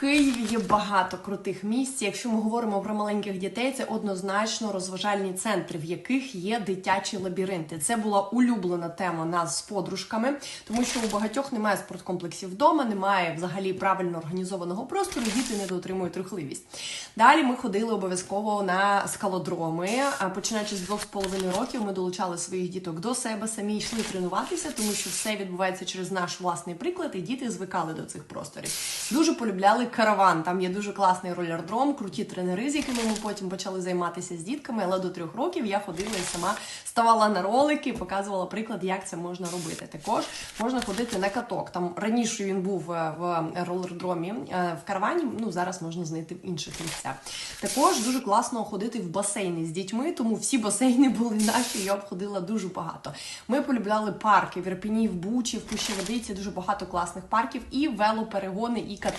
Києві є багато крутих місць. Якщо ми говоримо про маленьких дітей, це однозначно розважальні центри, в яких є дитячі лабіринти. Це була улюблена тема нас з подружками, тому що у багатьох немає спорткомплексів вдома, немає взагалі правильно організованого простору. Діти не дотримують рухливість. Далі ми ходили обов'язково на скалодроми. Починаючи з двох з половиною років, ми долучали своїх діток до себе, самі йшли тренуватися, тому що все відбувається через наш власний приклад, і діти звикали до цих просторів. Дуже полюбляли караван. Там є дуже класний ролердром, круті тренери, з якими ми потім почали займатися з дітками. Але до трьох років я ходила і сама ставала на ролики, показувала приклад, як це можна робити. Також можна ходити на каток. Там раніше він був е, в ролердромі е, в каравані. Ну зараз можна знайти в інших місцях. Також дуже класно ходити в басейни з дітьми, тому всі басейни були наші. Я обходила дуже багато. Ми полюбляли парки в Ірпіні, в Бучі, в Пущеводиці, дуже багато класних парків і велоперегони, і катання.